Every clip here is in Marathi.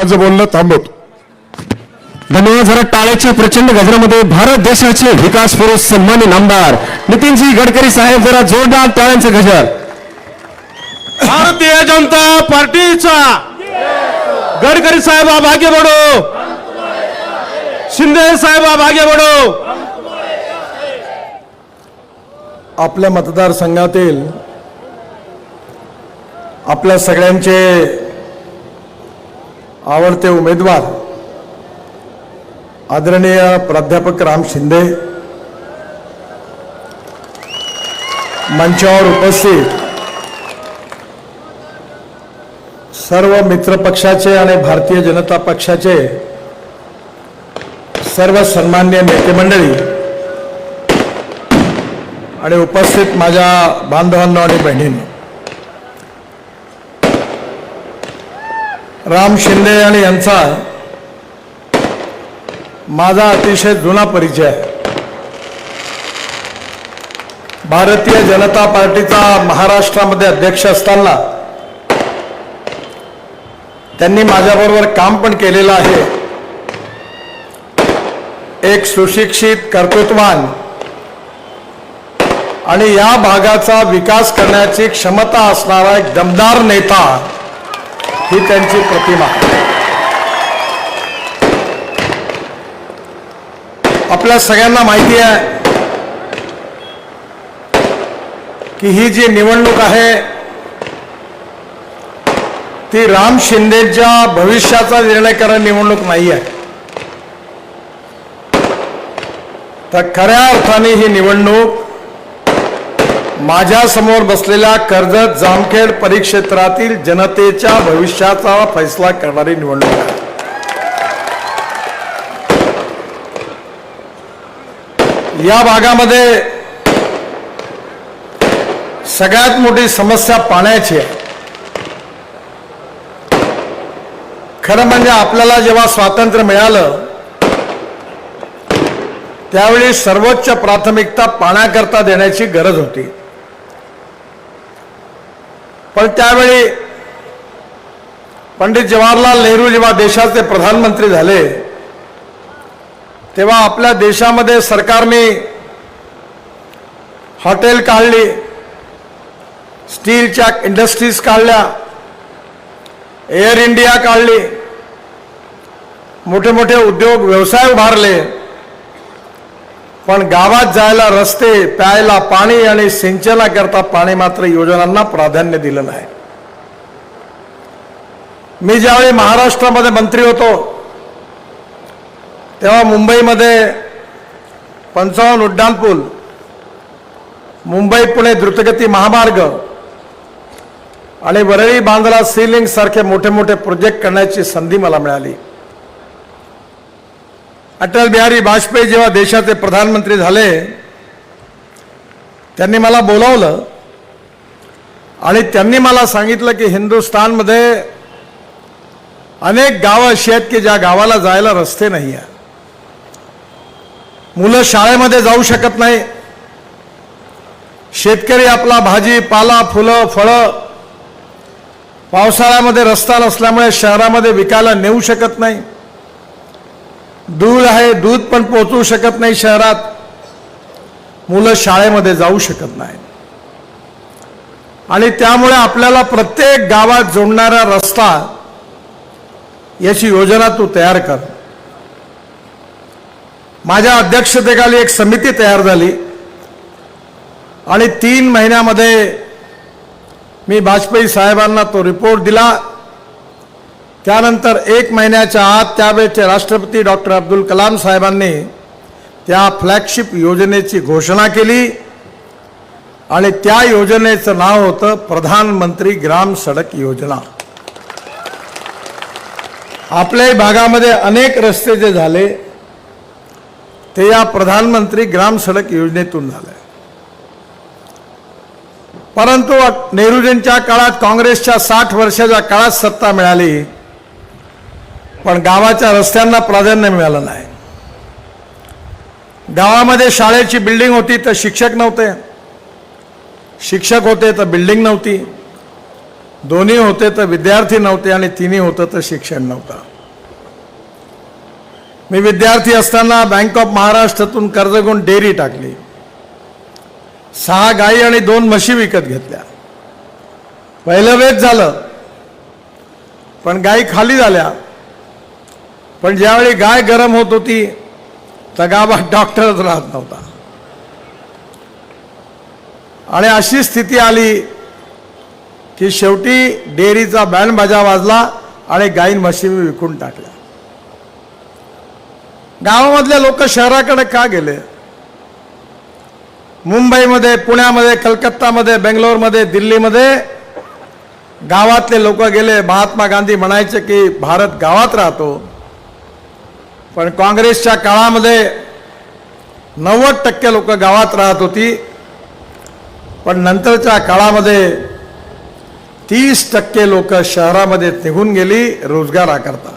माझं बोलणं थांबवतो धन्यवाद जरा टाळ्याच्या प्रचंड गजरामध्ये भारत देशाचे विकास पुरुष सन्मान्य आमदार नितीनजी गडकरी साहेब जरा जोरदार टाळ्यांचे गजर. भारतीय जनता पार्टीचा गडकरी साहेब आगे बढ़ो शिंदे साहेब आगे बढ़ो आपल्या मतदारसंघातील आपल्या सगळ्यांचे आवडते उमेदवार आदरणीय प्राध्यापक राम शिंदे. मंचावर उपस्थित सर्व मित्र पक्षाचे आणि भारतीय जनता पक्षाचे सर्व सन्मान्य नेते मंडळी आणि उपस्थित माझ्या बांधवांना आणि बहिणींनो. राम शिंदे आणि यांचा माझा अतिशय जुना परिचय. आहे भारतीय जनता पार्टीचा महाराष्ट्रामध्ये अध्यक्ष असताना त्यांनी माझ्याबरोबर काम पण केलेलं आहे. एक सुशिक्षित कर्तृत्वान आणि या भागाचा विकास करण्याची क्षमता असणारा एक दमदार नेता ही त्यांची प्रतिमा. आपल्या सगळ्यांना माहिती आहे की ही जी निवडणूक आहे ती राम शिंदेच्या भविष्याचा निर्णय करणारी निवडणूक नाही आहे तर खऱ्या अर्थाने ही निवडणूक माझ्यासमोर बसलेल्या कर्जत जामखेड परिक्षेत्रातील जनतेच्या भविष्याचा फैसला करणारी निवडणूक आहे. या भागामध्ये सगळ्यात मोठी समस्या पाण्याची आहे. खरं म्हणजे आपल्याला जेव्हा स्वातंत्र्य मिळालं त्यावेळी सर्वोच्च प्राथमिकता पाण्याकरता देण्याची गरज होती. पण त्यावेळी पंडित जवाहरलाल नेहरू जेव्हा देशाचे प्रधानमंत्री झाले तेव्हा आपल्या देशामध्ये सरकारने हॉटेल काढली स्टीलच्या इंडस्ट्रीज काढल्या एअर इंडिया काढली मोठे मोठे उद्योग व्यवसाय उभारले. पण गावात जायला रस्ते प्यायला पाणी आणि सिंचनाकरता पाणी मात्र योजनांना प्राधान्य दिलं नाही. मी ज्यावेळी महाराष्ट्रामध्ये मंत्री होतो तेव्हा मुंबईमध्ये पंचावन्न उड्डाणपूल मुंबई पुणे द्रुतगती महामार्ग आणि वरळी बांधला सीलिंग सारखे मोठे मोठे प्रोजेक्ट करण्याची संधी मला मिळाली. अटल बिहारी वाजपेयी जेव्हा देशाचे प्रधानमंत्री झाले त्यांनी मला बोलावलं आणि त्यांनी मला सांगितलं की हिंदुस्थानमध्ये अनेक गावं अशी आहेत की ज्या गावाला जायला रस्ते नाही आहे मुलं शाळेमध्ये जाऊ शकत नाही. शेतकरी आपला भाजी पाला फुलं फळं पावसाळ्यामध्ये रस्ता नसल्यामुळे शहरामध्ये विकायला नेऊ शकत नाही. दूध आहे दूध पण पोचवू शकत नाही शहरात. मुलं शाळेमध्ये जाऊ शकत नाही आणि त्यामुळे आपल्याला प्रत्येक गावात जोडणारा रस्ता याची योजना तू तयार कर. माझ्या अध्यक्षतेखाली एक समिती तयार झाली. आणि तीन महिन्यामध्ये मी वाजपेयी साहेबांना तो रिपोर्ट दिला. त्यानंतर एक महिन्याच्या आत त्यावेळचे राष्ट्रपती डॉक्टर अब्दुल कलाम साहेबांनी त्या फ्लॅगशिप योजनेची घोषणा केली. आणि त्या योजनेचं नाव होतं प्रधानमंत्री ग्राम सडक योजना. आपल्याही भागामध्ये अनेक रस्ते जे झाले ते या प्रधानमंत्री ग्राम सडक योजनेतून झालं. परंतु नेहरूजींच्या काळात काँग्रेसच्या साठ वर्षाच्या काळात सत्ता मिळाली. पण गावाच्या रस्त्यांना प्राधान्य मिळालं नाही. गावामध्ये शाळेची बिल्डिंग होती तर शिक्षक नव्हते. शिक्षक होते तर बिल्डिंग नव्हती. दोन्ही होते तर विद्यार्थी नव्हते आणि तिन्ही होतं तर शिक्षण नव्हतं. मी विद्यार्थी असताना बँक ऑफ महाराष्ट्रातून कर्ज घेऊन डेअरी टाकली. सहा गाई आणि दोन म्हशी विकत घेतल्या. पहिलं वेच झालं पण गाई खाली झाल्या. पण ज्यावेळी गाय गरम होत होती तर गावात डॉक्टरच राहत नव्हता. आणि अशी स्थिती आली की शेवटी डेअरीचा बँड बाजा वाजला आणि गायीन म्हशी विकून टाकल्या. गावामधले लोक शहराकडे का गेले? मुंबईमध्ये पुण्यामध्ये कलकत्तामध्ये बेंगलोरमध्ये दिल्लीमध्ये गावातले लोक गेले. महात्मा गांधी म्हणायचे की भारत गावात राहतो पण काँग्रेसच्या काळामध्ये नव्वद टक्के लोक गावात राहत होती. पण नंतरच्या काळामध्ये तीस टक्के लोक शहरामध्ये निघून गेली रोजगाराकरता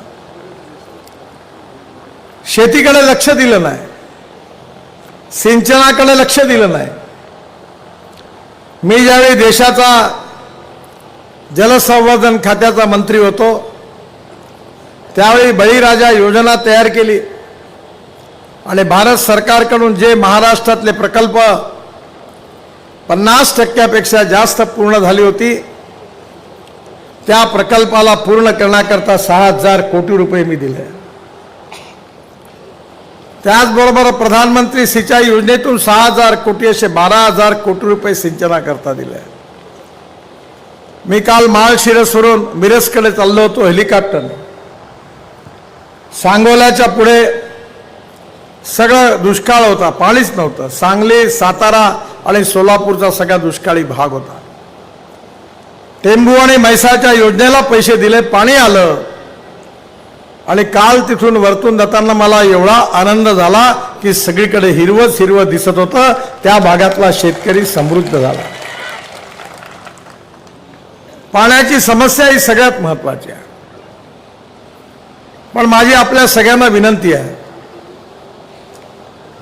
शेतीकडे लक्ष दिलं नाही. सिंचनाकडे लक्ष दिलं नाही. मी ज्यावेळी देशाचा जलसंवर्धन खात्याचा मंत्री होतो त्यावेळी बळीराजा योजना तयार केली. आणि भारत सरकारकडून जे महाराष्ट्रातले प्रकल्प पन्नास टक्क्यापेक्षा जास्त पूर्ण झाली होती त्या प्रकल्पाला पूर्ण करण्याकरता सहा हजार कोटी रुपये मी दिले. त्याचबरोबर प्रधानमंत्री सिंचाई योजनेतून सहा हजार कोटी असे बारा हजार कोटी रुपये सिंचनाकरता दिले. मी काल माळशिरसवरून मिरजकडे चाललो होतो हेलिकॉप्टरने. सांगोल्याच्या पुढे सगळं दुष्काळ होता पाणीच नव्हतं. सांगली सातारा आणि सोलापूरचा सगळा दुष्काळी भाग होता. टेंबू आणि म्हैसाच्या योजनेला पैसे दिले पाणी आलं. आणि काल तिथून वरतून जाताना मला एवढा आनंद झाला की सगळीकडे हिरवंच हिरवं दिसत होतं. त्या भागातला शेतकरी समृद्ध झाला. पाण्याची समस्या ही सगळ्यात महत्वाची आहे. पण माझी आपल्या सगळ्यांना विनंती आहे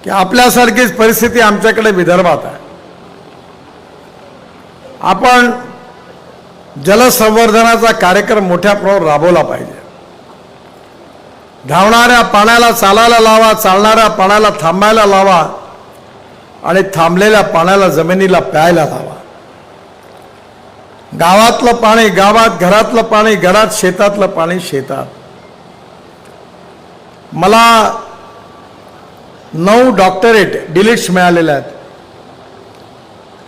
की आपल्यासारखीच परिस्थिती आमच्याकडे विदर्भात आहे. आपण जलसंवर्धनाचा कार्यक्रम मोठ्या प्रमाणावर राबवला पाहिजे. धावणाऱ्या पाण्याला चालायला लावा चालणाऱ्या पाण्याला थांबायला लावा आणि थांबलेल्या पाण्याला जमिनीला प्यायला लावा. गावातलं पाणी गावात घरातलं पाणी घरात शेतातलं पाणी शेतात. मला नऊ डॉक्टरेट डिलीट्स मिळालेल्या आहेत.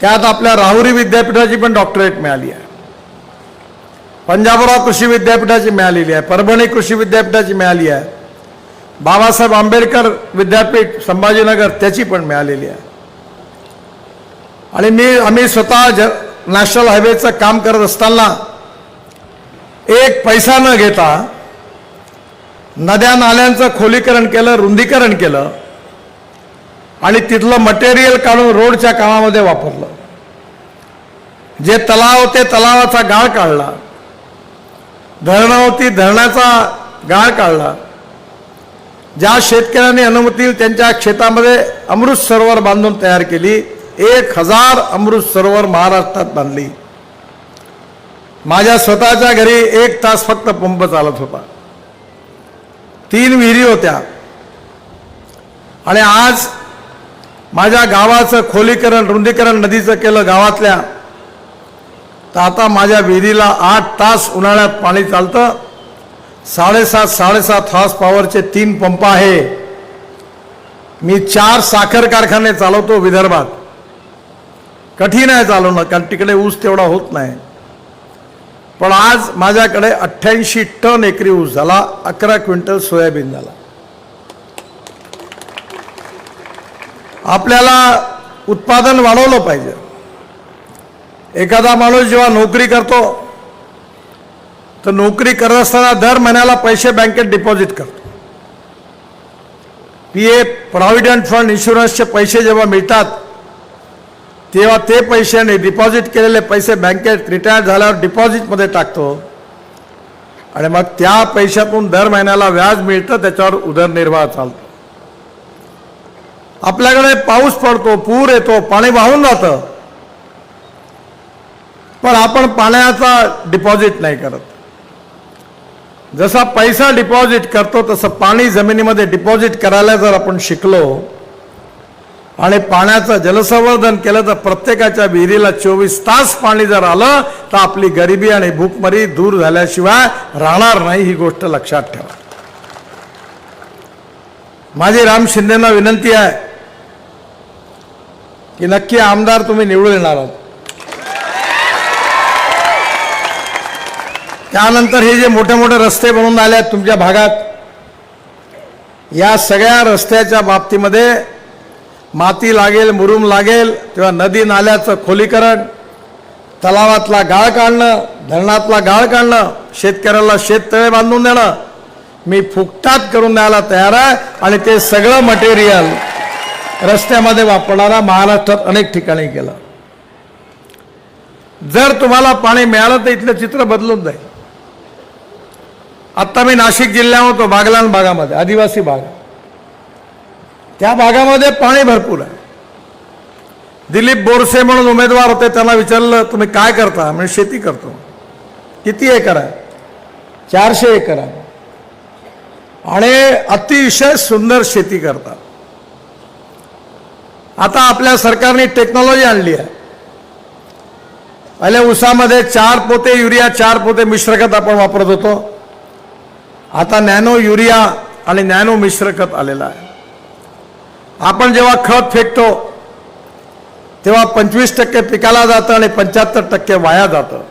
त्यात आपल्या राहुरी विद्यापीठाची पण डॉक्टरेट मिळाली आहे. पंजाबराव कृषी विद्यापीठाची मिळालेली आहे. परभणी कृषी विद्यापीठाची मिळाली आहे. बाबासाहेब आंबेडकर विद्यापीठ संभाजीनगर त्याची पण मिळालेली आहे. आणि मी आम्ही स्वतः ज नॅशनल हायवेचं काम करत असताना एक पैसा न घेता नद्या नाल्यांचं खोलीकरण केलं रुंदीकरण केलं आणि तिथलं मटेरियल काढून रोडच्या कामामध्ये वापरलं. जे तलाव होते तलावाचा गाळ काढला. धरणं होती धरणाचा गाळ काढला. ज्या शेतकऱ्यांनी अनुमती त्यांच्या शेतामध्ये अमृत सरोवर बांधून तयार केली. एक हजार अमृत सरोवर महाराष्ट्रात बांधली. माझ्या स्वतःच्या घरी एक तास फक्त पंप चालत होता. तीन विहिरी होत्या. आणि आज माझ्या गावाचं खोलीकरण रुंदीकरण नदीचं केलं गावातल्या. तर आता माझ्या विहिरीला आठ तास उन्हाळ्यात पाणी चालतं. साडेसात साडेसात हॉर्स पॉवरचे तीन पंप आहे. मी चार साखर कारखाने चालवतो विदर्भात. कठीण आहे चालवणं कारण तिकडे ऊस तेवढा होत नाही. पण आज माझ्याकडे अठ्ठ्याऐंशी टन एकरी ऊस झाला अकरा क्विंटल सोयाबीन झाला. आपल्याला उत्पादन वाढवलं पाहिजे. एखादा माणूस जेव्हा नोकरी करतो तर नोकरी करत असताना दर महिन्याला पैसे बँकेत डिपॉझिट करतो. पी एफ प्रॉव्हिडंट फंड इन्शुरन्सचे पैसे जेव्हा मिळतात तेव्हा ते पैशाने डिपॉझिट केलेले पैसे बँकेत रिटायर झाल्यावर डिपॉझिटमध्ये टाकतो. आणि मग त्या पैशातून दर महिन्याला व्याज मिळतं त्याच्यावर उदरनिर्वाह चालतो. आपल्याकडे पाऊस पडतो पूर येतो पाणी वाहून जातं. पण आपण पाण्याचा डिपॉझिट नाही करत. जसा पैसा डिपॉझिट करतो तसं पाणी जमिनीमध्ये डिपॉझिट करायला जर आपण शिकलो आणि पाण्याचं जलसंवर्धन केलं तर प्रत्येकाच्या विहिरीला चोवीस तास पाणी जर आलं तर आपली गरिबी आणि भूकमरी दूर झाल्याशिवाय राहणार नाही ही गोष्ट लक्षात ठेवा. माझी राम शिंदेना विनंती आहे की नक्की आमदार तुम्ही निवडून येणार आहात. त्यानंतर हे जे मोठे मोठे रस्ते बनवून आले आहेत तुमच्या भागात या सगळ्या रस्त्याच्या बाबतीमध्ये माती लागेल मुरुम लागेल तेव्हा नदी नाल्याचं खोलीकरण तलावातला गाळ काढणं धरणातला गाळ काढणं शेतकऱ्याला शेततळे बांधून देणं. मी फुकटात करून द्यायला तयार आहे आणि ते सगळं मटेरियल रस्त्यामध्ये वापरणारा महाराष्ट्रात अनेक ठिकाणी गेलं. जर तुम्हाला पाणी मिळालं तर इथलं चित्र बदलून जाईल आत्ता मी नाशिक जिल्ह्यामध्ये होतो बागलाण भागामध्ये आदिवासी भाग. त्या भागामध्ये पाणी भरपूर आहे. दिलीप बोरसे म्हणून उमेदवार होते त्यांना विचारलं तुम्ही काय करता? म्हणजे शेती करतो. किती एकर आहे? चारशे एकर आहे. आणि अतिशय सुंदर शेती करतात आता आपल्या सरकारने टेक्नॉलॉजी आणली आहे. पहिले उसामध्ये चार पोते युरिया चार पोते मिश्रखत आपण वापरत होतो. आता नॅनो युरिया आणि नॅनो मिश्रखत आलेलं आहे. आपण जेव्हा खत फेकतो तेव्हा पंचवीस टक्के पिकाला जातं आणि पंच्याहत्तर टक्के वाया जातं.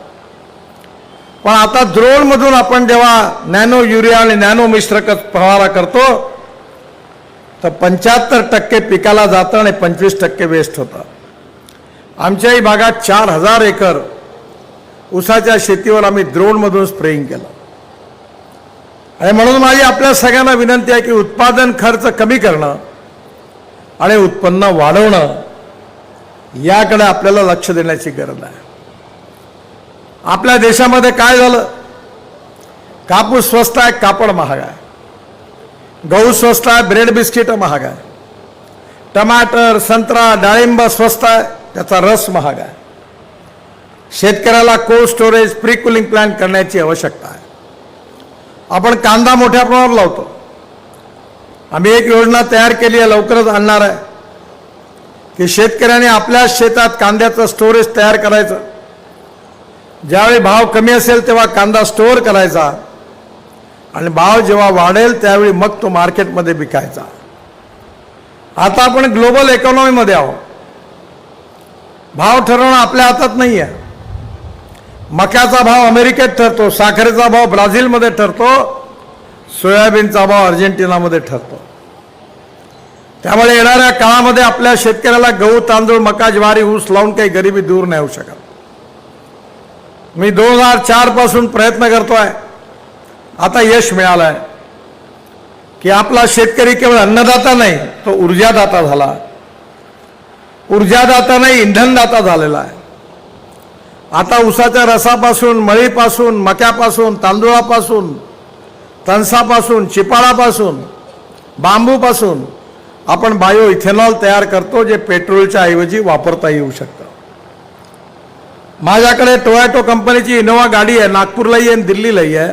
पण आता द्रोणमधून आपण जेव्हा नॅनो युरिया आणि नॅनो मिश्र फवारा करतो तर पंच्याहत्तर टक्के पिकाला जातं आणि पंचवीस टक्के वेस्ट होतं. आमच्याही भागात चार हजार एकर ऊसाच्या शेतीवर आम्ही द्रोणमधून स्प्रेइंग केलं. आणि म्हणून माझी आपल्या सगळ्यांना विनंती आहे की उत्पादन खर्च कमी करणं आणि उत्पन्न वाढवणं याकडे आपल्याला लक्ष देण्याची गरज आहे. आपल्या देशामध्ये काय झालं? कापूस स्वस्त आहे कापड महाग आहे. गहू स्वस्त आहे ब्रेड बिस्किट महाग आहे. टमाटर संत्रा डाळिंब स्वस्त आहे त्याचा रस महाग आहे. शेतकऱ्याला cold storage pre cooling plan करण्याची आवश्यकता आहे. आपण कांदा मोठ्या प्रमाणावर लावतो. आम्ही एक योजना तयार केली आहे लवकरच आणणार आहे. की शेतकऱ्याने आपल्या शेतात कांद्याचं स्टोरेज तयार करायचं. ज्यावेळी भाव कमी असेल तेव्हा कांदा स्टोअर करायचा. आणि भाव जेव्हा वाढेल त्यावेळी मग तो मार्केटमध्ये विकायचा. आता आपण ग्लोबल इकॉनॉमीमध्ये आहोत. भाव ठरवणं आपल्या हातात नाही आहे. मक्याचा भाव अमेरिकेत ठरतो साखरेचा भाव ब्राझीलमध्ये ठरतो. सोयाबीनचा भाव अर्जेंटिनामध्ये ठरतो. त्यामुळे येणाऱ्या काळामध्ये आपल्या शेतकऱ्याला गहू तांदूळ मका ज्वारी ऊस लावून काही गरिबी दूर नाही होऊ शकत. मी दोन हजार चारपासून प्रयत्न करतोय. आता यश मिळालं आहे की आपला शेतकरी केवळ अन्नदाता नाही तो ऊर्जादाता झाला. ऊर्जादाता नाही इंधनदाता झालेला आहे. आता उसाच्या रसापासून मळीपासून मक्यापासून तांदूळापासून तणसापासून चिपाळापासून बांबूपासून आपण बायो इथेनॉल तयार करतो जे पेट्रोलच्या ऐवजी वापरता येऊ शकतं. माझ्याकडे टोयॅटो कंपनीची इनोवा गाडी आहे नागपूरलाही आहे आणि दिल्लीलाही आहे.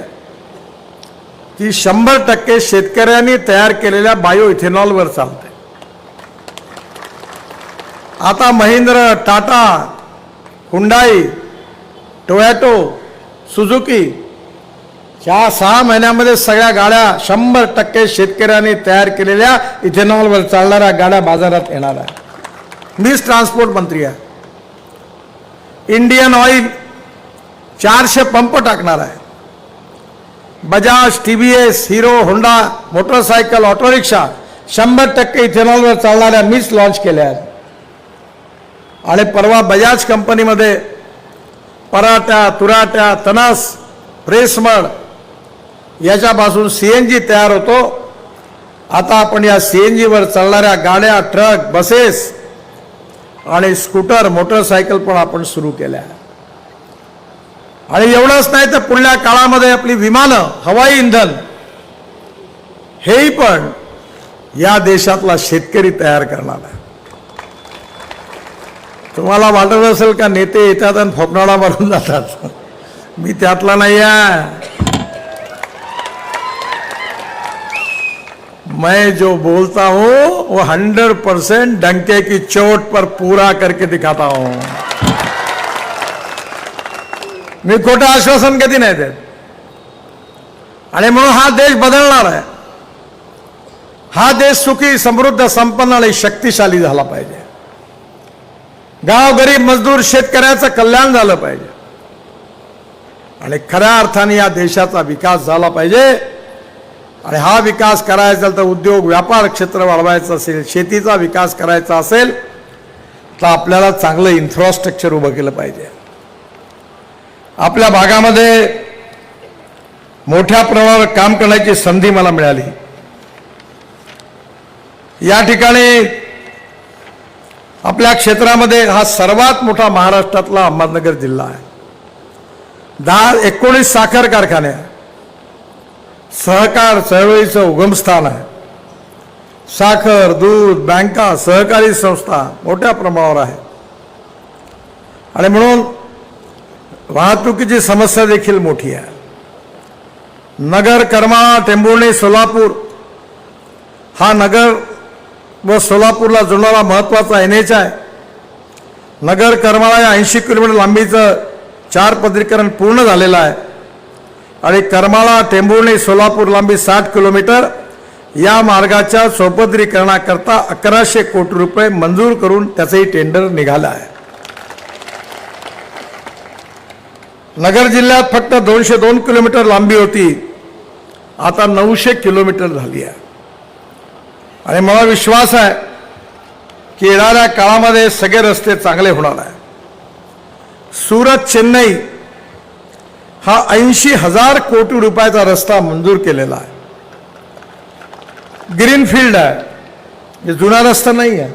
ती शंभर टक्के शेतकऱ्यांनी तयार केलेल्या बायो इथेनॉलवर चालते. आता Mahindra Tata Hyundai Toyota Suzuki ह्या सहा महिन्यामध्ये सगळ्या गाड्या शंभर टक्के शेतकऱ्यांनी तयार केलेल्या इथेनॉलवर चालणाऱ्या गाड्या बाजारात येणार आहे मीच ट्रान्सपोर्ट मंत्री आहे. इंडियन ऑइल चारशे पंप टाकणार आहे. Bajaj T V S Hero Honda motorcycle autorickshaw शंभर टक्के इथेनॉलवर चालणाऱ्या मीच लॉन्च केल्या आहेत. आणि परवा बजाज कंपनीमध्ये पराठ्या तुराट्या तनस प्रेसमड याच्यापासून सी एन जी तयार होतो. आता आपण या सी एन जीवर चालणाऱ्या गाड्या ट्रक बसेस आणि स्कूटर मोटरसायकल पण आपण सुरू केल्या. आणि एवढंच नाही तर पुढल्या काळामध्ये आपली विमानं हवाई इंधन हेही पण या देशातला शेतकरी तयार करणार आहे. तुम्हाला वाटत असेल का नेते येतात आणि फोपणाडा मारून जातात? मी त्यातला नाही आहे. मैं जो बोलता हूं वो हंड्रेड परसेंट डंके की चोट पर पूरा करके दिखाता हूं। मी खोटं आश्वासन कधी नाही देत आणि म्हणून हा देश बदलणार आहे हा। देश सुखी समृद्ध संपन्न आणि शक्तिशाली झाला पाहिजे। गाव गरीब मजदूर शेतकऱ्याचं कल्याण झालं पाहिजे। आणि खऱ्या अर्थाने या देशाचा विकास झाला पाहिजे। आणि हा विकास करायचा असेल तर उद्योग व्यापार क्षेत्र वाढवायचं असेल शेतीचा विकास करायचा असेल तर आपल्याला चांगलं इन्फ्रास्ट्रक्चर उभं केलं पाहिजे. आपल्या भागामध्ये मोठ्या प्रमाणावर काम करण्याची संधी मला मिळाली. या ठिकाणी आपल्या क्षेत्रामध्ये हा सर्वात मोठा महाराष्ट्रातला अहमदनगर जिल्हा आहे. दहा एकोणीस साखर कारखाने सहकार चळवळीचं उगमस्थान आहे. साखर दूध बँका सहकारी संस्था मोठ्या प्रमाणावर आहे. आणि म्हणून वाहतुकीची समस्या देखील मोठी आहे. नगर करमाळा टेंभुर्णी सोलापूर हा नगर व सोलापूरला जोडणारा महत्त्वाचा एन एच आहे. नगर करमाळा या ऐंशी किलोमीटर लांबीचं चार पदरीकरण पूर्ण झालेलं आहे. आणि करमाळा टेंभुर्णी सोलापूर लांबी साठ किलोमीटर या मार्गाच्या चौपदरीकरणाकरता अकराशे कोटी रुपये मंजूर करून त्याचंही टेंडर निघालं आहे. नगर जिल्ह्यात फक्त दोनशे दोन किलोमीटर लांबी होती. आता नऊशे किलोमीटर झाली आहे. आणि मला विश्वास आहे की येणाऱ्या काळामध्ये सगळे रस्ते चांगले होणार आहे. सुरत चेन्नई हा ऐंशी हजार कोटी रुपयाचा रस्ता मंजूर केलेला आहे. ग्रीनफील्ड आहे. हे जुना रस्ता नाही आहे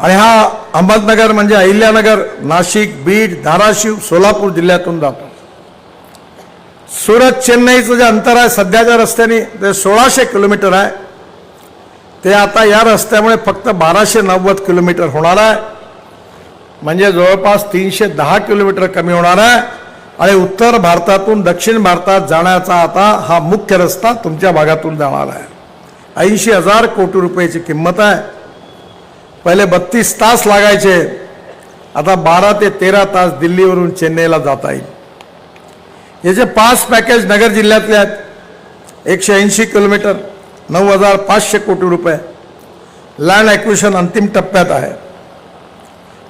आणि हा अहमदनगर म्हणजे अहिल्यानगर नाशिक बीड धाराशिव सोलापूर जिल्ह्यातून जातो. सुरत चेन्नईचं जे अंतर आहे सध्याच्या रस्त्याने ते सोळाशे किलोमीटर आहे. ते आता या रस्त्यामुळे फक्त बाराशे नव्वद किलोमीटर होणार आहे. म्हणजे जवळपास तीनशे दहा किलोमीटर कमी होणार आहे. आणि उत्तर भारतातून दक्षिण भारतात जाण्याचा आता हा मुख्य रस्ता तुमच्या भागातून जाणार आहे. ऐंशी हजार कोटी रुपयाची किंमत आहे. पहिले बत्तीस तास लागायचे. आता बारा ते तेरा तास दिल्लीवरून चेन्नईला जाता येईल. याचे पाच पॅकेज नगर जिल्ह्यातले आहेत एकशे ऐंशी किलोमीटर नऊ हजार पाचशे कोटी रुपये लँड ॲक्विशन अंतिम टप्प्यात आहे.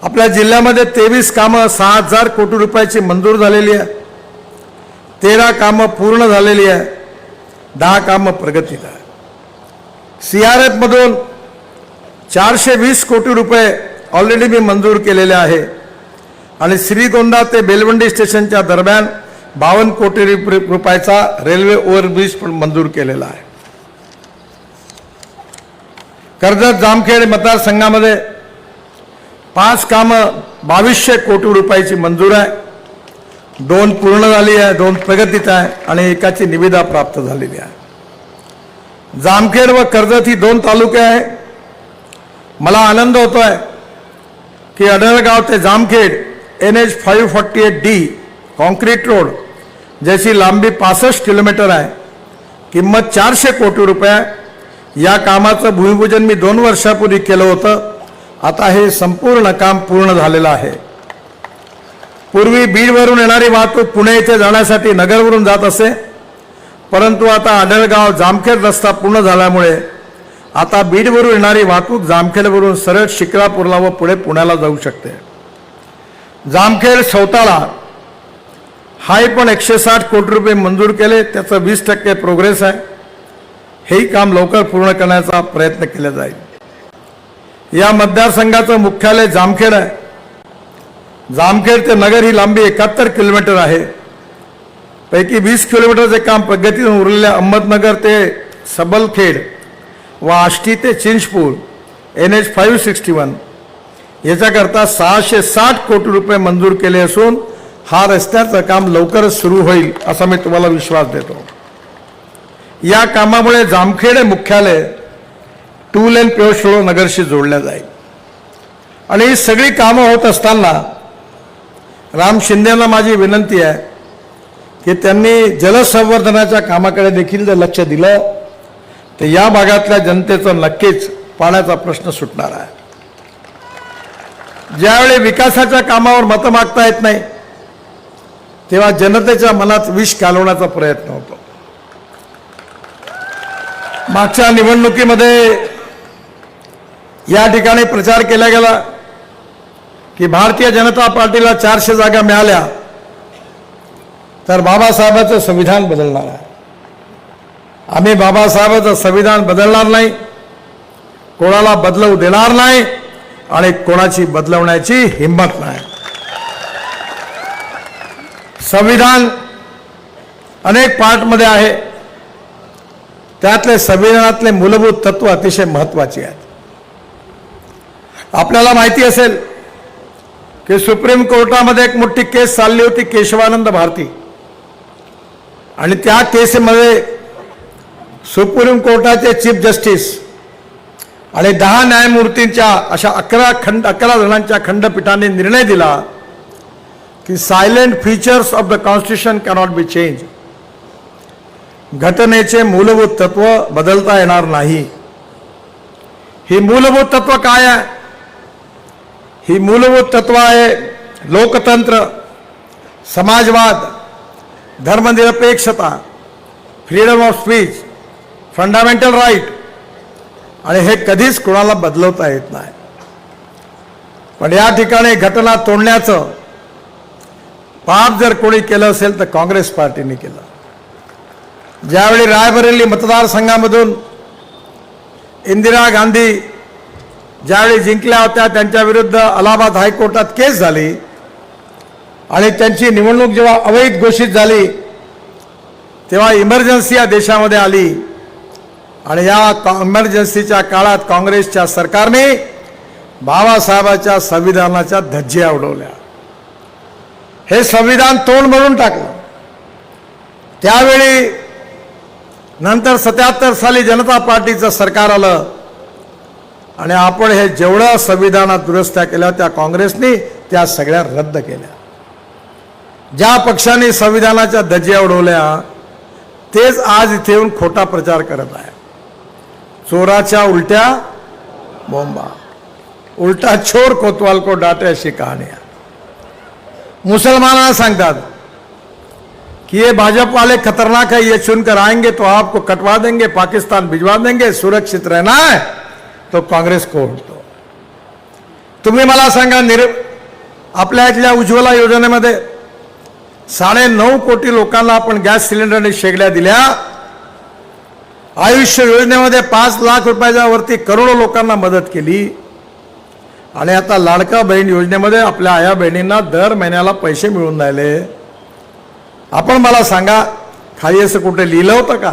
आपल्या जिल्ह्यामध्ये तेवीस कामं सहा हजार कोटी रुपयाची मंजूर झालेली आहे. तेरा कामं पूर्ण झालेली आहे. दहा कामं प्रगतीला सी आर एफमधून चारशे वीस कोटी रुपये ऑलरेडी मी मंजूर केलेले आहे. आणि श्रीगोंदा ते बेलवंडी स्टेशनच्या दरम्यान बावन्न कोटी रुपयाचा रेल्वे ओव्हरब्रिज पण मंजूर केलेला आहे. कर्जत जामखेड मतदारसंघामध्ये पाच कामं बावीसशे कोटी रुपयाची मंजूर आहे. दोन पूर्ण झाली आहे दोन प्रगतीत आहे आणि एकाची निविदा प्राप्त झालेली आहे. जामखेड व कर्जत ही दोन तालुके आहे. मला आनंद होतो आहे की अडळगाव ते Jamkhed N H five forty eight D concrete road ज्याची लांबी पासष्ट किलोमीटर आहे किंमत चारशे कोटी रुपये. या कामाचं भूमिपूजन मी दोन वर्षापूर्वी केलं होतं. आता हे संपूर्ण काम पूर्ण झालेलं आहे. पूर्वी बीडवरून येणारी वाहतूक पुणे येथे जाण्यासाठी नगरवरून जात असे परंतु आता आढळगाव जामखेड रस्ता पूर्ण झाल्यामुळे आता बीडवरून येणारी वाहतूक जामखेडवरून सरळ शिक्रापूरला व पुढे पुण्याला जाऊ शकते. जामखेड सौताळा हाही पण एकशे साठ कोटी रुपये मंजूर केले त्याचं वीस टक्के प्रोग्रेस आहे. हेही काम लवकर पूर्ण करण्याचा प्रयत्न केला जाईल. या मतदारसंघाचं मुख्यालय जामखेड आहे. जामखेड ते नगर ही लांबी एकाहत्तर किलोमीटर आहे. पैकी वीस किलोमीटरचे काम प्रगतीतून उरलेल्या अहमदनगर ते सबलखेड व आष्टी ते Chinchpur N H five sixty one. याच्याकरता सहाशे साठ कोटी रुपये मंजूर केले असून हा रस्त्याचं काम लवकरच सुरू होईल असा मी तुम्हाला विश्वास देतो. या कामामुळे जामखेड हे मुख्यालय टू लेन पेवशोळो नगरशी जोडल्या जाईल. आणि ही सगळी कामं होत असताना राम शिंदेना माझी विनंती आहे की त्यांनी जलसंवर्धनाच्या कामाकडे देखील जर लक्ष दिलं तर या भागातल्या जनतेचं नक्कीच पाण्याचा प्रश्न सुटणार आहे. ज्यावेळी विकासाच्या कामावर मतं मागता येत नाही तेव्हा जनतेच्या मनात विष घालवण्याचा प्रयत्न होतो. मागच्या निवडणुकीमध्ये या ठिकाणी प्रचार केला गेला की भारतीय जनता पार्टीला चारशे जागा मिळाल्या तर बाबासाहेबांचं संविधान बदलणार आहे. आम्ही बाबासाहेबांचं संविधान बदलणार नाही कोणाला बदलवू देणार नाही आणि कोणाची बदलवण्याची हिंमत नाही. संविधान अनेक पार्टमध्ये आहे. त्यातले संविधानातले मूलभूत तत्व अतिशय महत्वाची आहेत. आपल्याला माहिती असेल की सुप्रीम कोर्टामध्ये एक मोठी केस चालली होती केशवानंद भारती. आणि त्या केसमध्ये सुप्रीम कोर्टाचे चीफ जस्टिस आणि दहा न्यायमूर्तींच्या अशा अकरा खंड अकरा जणांच्या खंडपीठाने निर्णय दिला की salient features of the constitution cannot be change. घटनेचे मूलभूत तत्व बदलता येणार नाही. ही मूलभूत तत्व काय आहे? ही मूलभूत तत्व आहे लोकतंत्र समाजवाद धर्मनिरपेक्षता freedom of speech fundamental right आणि हे कधीच कोणाला बदलवता येत नाही. पण या ठिकाणी घटना तोडण्याचं पाप जर कोणी केलं असेल तर काँग्रेस पार्टीने केलं. ज्यावेळी रायबरेली मतदारसंघामधून इंदिरा गांधी ज्यावेळी जिंकल्या होत्या त्यांच्या विरुद्ध अलाहाबाद हायकोर्टात केस झाली. आणि त्यांची निवडणूक जेव्हा अवैध घोषित झाली तेव्हा इमर्जन्सी या देशामध्ये आली. आणि या इमर्जन्सीच्या काळात काँग्रेसच्या सरकारने बाबासाहेबाच्या संविधानाच्या धज्जिया उडवल्या. हे संविधान तोंड म्हणून टाकलं. त्यावेळी नंतर सत्याहत्तर साली जनता पार्टीचं सरकार आलं. आणि आपण हे जेवढ्या संविधानात दुरुस्त्या केल्या त्या काँग्रेसने त्या सगळ्या रद्द केल्या. ज्या पक्षाने संविधानाच्या धज्जिया उडवल्या तेच आज इथे येऊन खोटा प्रचार करत आहे. चोराच्या उलट्या बोंबा. उलटा छोर कोतवाल को डाटे अशी कहाणी मुसलमानांना सांगतात कि ये भाजपा वाले खतरनाक है ये चुनकर आएंगे तो आपको कटवा देंगे पाकिस्तान भिजवा देंगे सुरक्षित रहना है. तो काँग्रेस को तुम्ही मला सांगा निर आपल्या इथल्या उज्ज्वला योजनेमध्ये साडे नऊ कोटी लोकांना आपण गॅस सिलेंडरने शेगड्या दिल्या. आयुष्य योजनेमध्ये पाच लाख रुपयाच्या वरती करोडो लोकांना मदत केली. आणि आता लाडका बहीण योजनेमध्ये आपल्या आया बहिणींना दर महिन्याला पैसे मिळून राहिले. आपण मला सांगा खाली असं कुठे लिहिलं होतं का?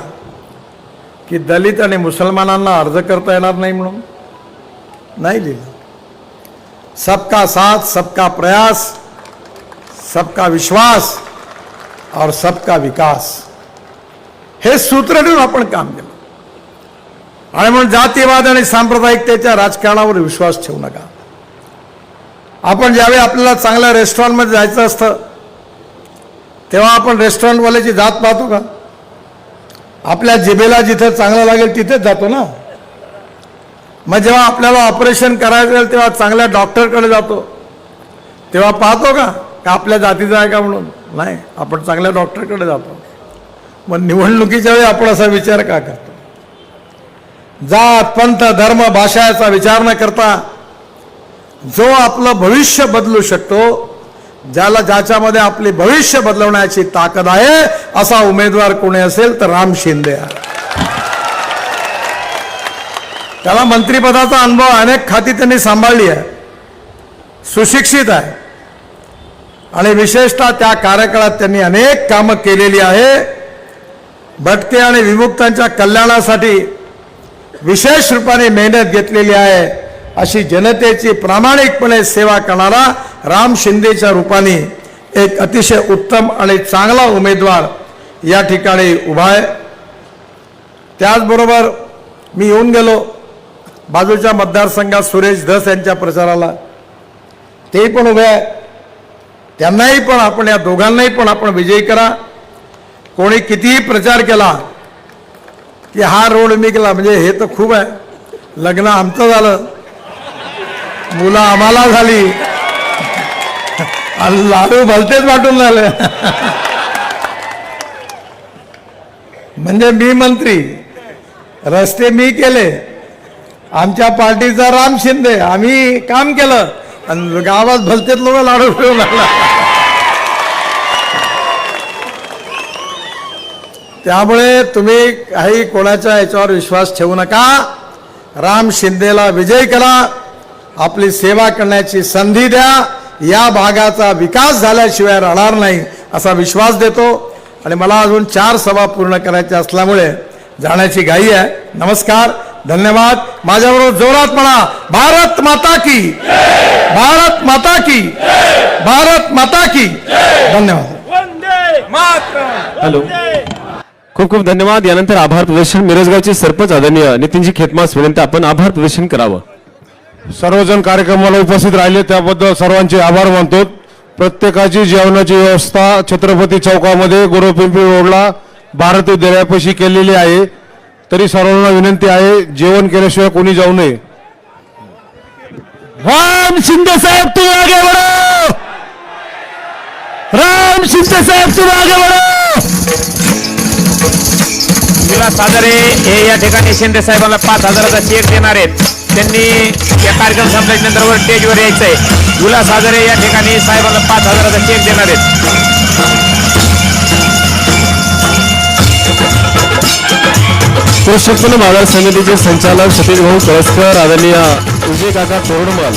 की दलित आणि मुसलमानांना अर्ज करता येणार नाही म्हणून? नाही लिहिलं सबका साथ सबका प्रयास सबका विश्वास और सबका विकास। हे सूत्र ठेवून आपण काम केलं। आणि म्हणून जातीवाद आणि सांप्रदायिकतेच्या राजकारणावर विश्वास ठेवू नका। आपण ज्यावेळी आपल्याला चांगल्या रेस्टॉरंटमध्ये जायचं असतं तेव्हा आपण रेस्टॉरंटवाल्याची जात पाहतो का? आपल्या जिबेला जिथं चांगलं लागेल तिथेच जातो ना? मग जेव्हा आपल्याला ऑपरेशन करायचं असेल तेव्हा चांगल्या डॉक्टरकडे जातो. तेव्हा पाहतो का का आपल्या जातीचा आहे का म्हणून? नाही आपण चांगल्या डॉक्टरकडे जातो. मग निवडणुकीच्या वेळी आपण असा विचार का करतो? जात पंथ धर्म भाषा याचा विचार न करता जो आपलं भविष्य बदलू शकतो ज्याला ज्याच्यामध्ये आपले भविष्य बदलवण्याची ताकद आहे असा उमेदवार कोणी असेल तर राम शिंदे आहे. त्याला मंत्रिपदाचा अनुभव अनेक खाती त्यांनी सांभाळली आहे. सुशिक्षित आहे. आणि विशेषतः त्या कार्यकाळात त्यांनी अनेक कामं केलेली आहे. भटके आणि विमुक्तांच्या कल्याणासाठी विशेष रूपाने मेहनत घेतलेली आहे. अशी जनतेची प्रामाणिकपणे सेवा करणारा राम शिंदेच्या रूपाने एक अतिशय उत्तम आणि चांगला उमेदवार या ठिकाणी उभा आहे. त्याचबरोबर मी येऊन गेलो. बाजूच्या मतदारसंघात सुरेश धस यांच्या प्रचाराला. ते पण उभे आहे. त्यांनाही पण आपण या दोघांनाही पण आपण विजयी करा. कोणी कितीही प्रचार केला की हा रोड मी केला म्हणजे हे तर खूप आहे. लग्न आमचं झालं. मुलं आम्हाला झाली. लाडू भलतेच वाटून झाले म्हणजे मी मंत्री. रस्ते मी केले. आमच्या पार्टीचा राम शिंदे आम्ही काम केलं. आणि गावात भलतेत लोक लाडू ठेवू लागला. त्यामुळे तुम्ही काही कोणाच्या याच्यावर विश्वास ठेवू नका. राम शिंदेला विजय करा. आपली सेवा करण्याची संधी द्या. या भागाचा विकास झाल्याशिवाय राहणार नाही असा विश्वास देतो. आणि मला अजून चार सभा पूर्ण करायच्या असल्यामुळे जाण्याची घाई आहे. नमस्कार. धन्यवाद. माझ्याबरोबर जोरात म्हणा भारत माता की. भारत माता की. भारत माता की. धन्यवाद. हॅलो. खूप खूप धन्यवाद. यानंतर आभार प्रदर्शन. मिरजगावचे सरपंच आदरणीय नितीनजी खेतमास विनंती आपण आभार प्रदर्शन करावं. सर्वजण कार्यक्रमाला उपस्थित राहिले त्याबद्दल सर्वांचे आभार मानतो. प्रत्येकाची जेवणाची व्यवस्था छत्रपती चौकामध्ये गुरुपिंपरी रोडला भारत विद्यालयापाशी केलेली आहे. तरी सर्वांना विनंती आहे जेवण केल्याशिवाय कोणी जाऊ नये. राम शिंदे साहेब तू आगे बढ़ो राम शिंदे साहेब तू आगे बढ़ो विलास साजरे हे या ठिकाणी शिंदे साहेबांना पाच हजाराचा चेक देणार आहेत. त्यांनी या कार्यक्रम संपल्यानंतर वर स्टेजवर यायचंय. विलास साजरे या ठिकाणी साहेबांना पाच हजाराचा चेक देणार आहेत. कृषी उत्पन्न बाजार समितीचे संचालक सतीश भाऊ कळसकर आदरणीय विजय काका तोरडमल.